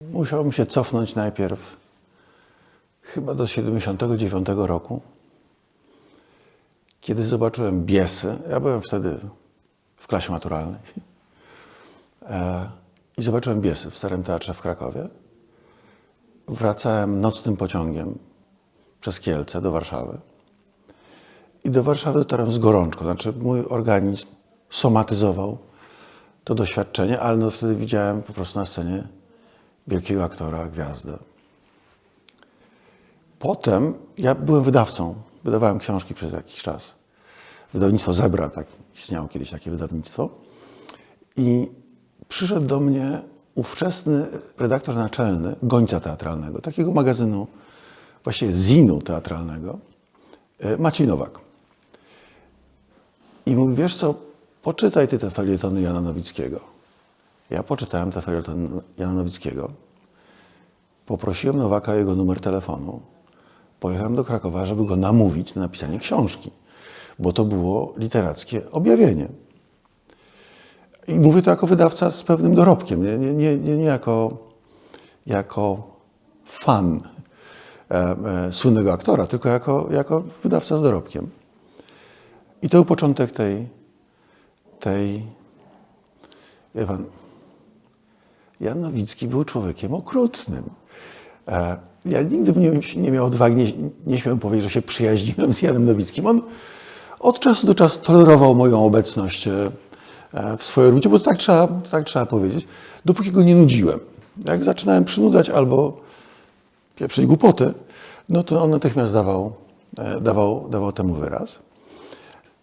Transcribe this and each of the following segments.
Musiałbym się cofnąć najpierw chyba do 79 roku, kiedy zobaczyłem Biesy. Ja byłem wtedy w klasie maturalnej. E, I zobaczyłem Biesy w Starym Teatrze w Krakowie. Wracałem nocnym pociągiem przez Kielce do Warszawy. I do Warszawy dotarłem z gorączką. Znaczy mój organizm somatyzował to doświadczenie, ale no wtedy widziałem po prostu na scenie wielkiego aktora, gwiazdę. Potem ja byłem wydawcą. Wydawałem książki przez jakiś czas. Wydawnictwo Zebra, tak istniało kiedyś takie wydawnictwo. I przyszedł do mnie ówczesny redaktor naczelny Gońca Teatralnego, takiego magazynu, właściwie zinu teatralnego, e, Maciej Nowak. I mówi, wiesz co, poczytaj ty te felietony Jana Nowickiego. Ja poczytałem te felietony Jana Nowickiego. Poprosiłem Nowaka o jego numer telefonu. Pojechałem do Krakowa, żeby go namówić na napisanie książki, bo to było literackie objawienie. I mówię to jako wydawca z pewnym dorobkiem, nie, nie, nie, nie, nie jako, jako fan e, e, słynnego aktora, tylko jako, jako wydawca z dorobkiem. I to był początek tej, tej wie pan, Jan Nowicki był człowiekiem okrutnym. E, Ja nigdy nie, nie miał odwagi, nie, nie śmiałem powiedzieć, że się przyjaźniłem z Janem Nowickim. On od czasu do czasu tolerował moją obecność e, e, w swojej robocie, bo tak trzeba, tak trzeba powiedzieć, dopóki go nie nudziłem. Jak zaczynałem przynudzać albo pieprzyć głupoty, no to on natychmiast dawał, dawał, dawał temu wyraz.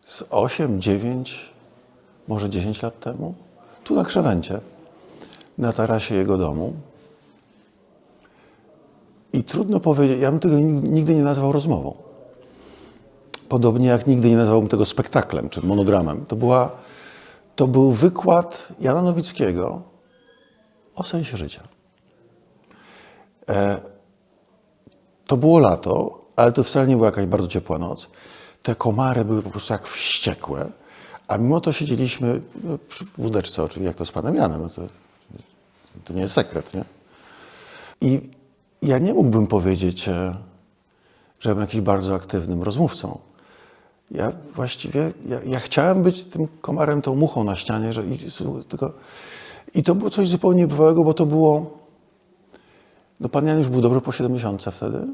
Z 8, 9, może 10 lat temu, tu na Krzewęcie, na tarasie jego domu. I trudno powiedzieć, ja bym tego nigdy nie nazwał rozmową. Podobnie jak nigdy nie nazwałbym tego spektaklem czy monodramem. To, była, to był wykład Jana Nowickiego o sensie życia. E, to było lato, ale to wcale nie była jakaś bardzo ciepła noc. Te komary były po prostu jak wściekłe, a mimo to siedzieliśmy no, wódeczce, oczywiście, jak to z panem Janem. No to, to nie jest sekret, nie? I ja nie mógłbym powiedzieć, e, że byłem jakimś bardzo aktywnym rozmówcą. Ja właściwie, ja, ja chciałem być tym komarem, tą muchą na ścianie, że, i, tylko, i to było coś zupełnie niebywałego, bo to było, no pan Jan już był dobry po 70 wtedy,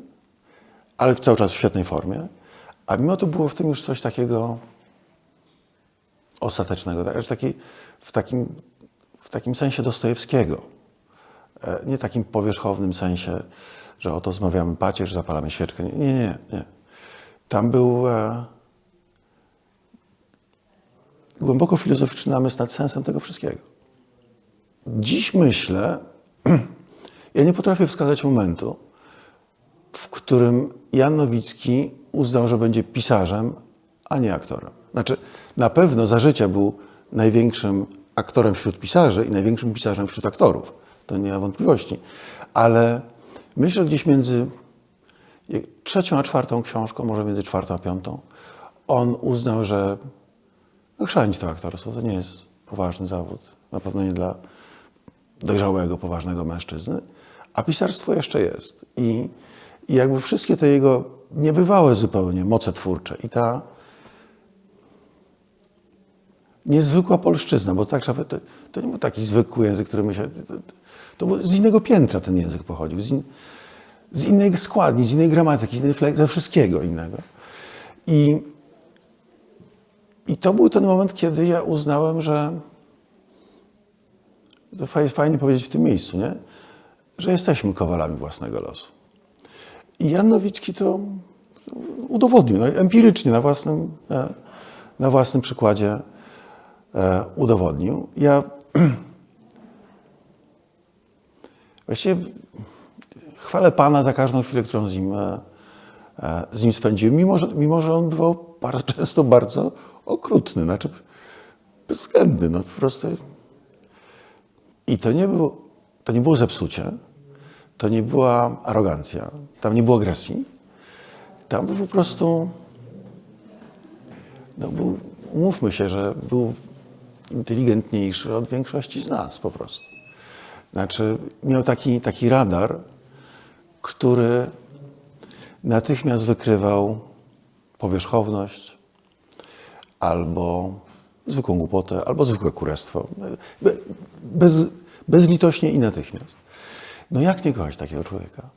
ale cały czas w świetnej formie, a mimo to było w tym już coś takiego ostatecznego, tak, taki, w, takim, w takim sensie Dostojewskiego. E, Nie takim powierzchownym sensie, że oto zmawiamy pacierz, zapalamy świeczkę. Nie, nie, nie. nie. Tam był e, głęboko filozoficzny namysł nad sensem tego wszystkiego. Dziś myślę, ja nie potrafię wskazać momentu, w którym Jan Nowicki uznał, że będzie pisarzem, a nie aktorem. Znaczy, na pewno za życia był największym aktorem wśród pisarzy i największym pisarzem wśród aktorów. To nie ma wątpliwości. Ale myślę, że gdzieś między trzecią a czwartą książką, może między czwartą a piątą, on uznał, że no, chrzanić to aktorstwo to nie jest poważny zawód. Na pewno nie dla dojrzałego, poważnego mężczyzny. A pisarstwo jeszcze jest. I, i jakby wszystkie te jego niebywałe zupełnie moce twórcze i ta niezwykła polszczyzna, bo tak to, to nie był taki zwykły język, który my się... To, to był z innego piętra ten język pochodził, z, in, z innej składni, z innej gramatyki, z innej ze wszystkiego innego. I, I to był ten moment, kiedy ja uznałem, że to fajnie, fajnie powiedzieć w tym miejscu, nie? że jesteśmy kowalami własnego losu. I Jan Nowicki to udowodnił, no, empirycznie, na własnym, e, na własnym przykładzie e, udowodnił. Ja właściwie chwalę Pana za każdą chwilę, którą z nim, e, e, z nim spędziłem, mimo że, mimo że on był bardzo często bardzo okrutny, znaczy bezwzględny, no po prostu. I to nie, był, to nie było zepsucie, to nie była arogancja, tam nie było agresji, tam był po prostu, no był, umówmy się, że był inteligentniejszy od większości z nas po prostu. Znaczy, miał taki, taki radar, który natychmiast wykrywał powierzchowność albo zwykłą głupotę, albo zwykłe kurestwo. Be- Bez, bezlitośnie i natychmiast. No jak nie kochać takiego człowieka?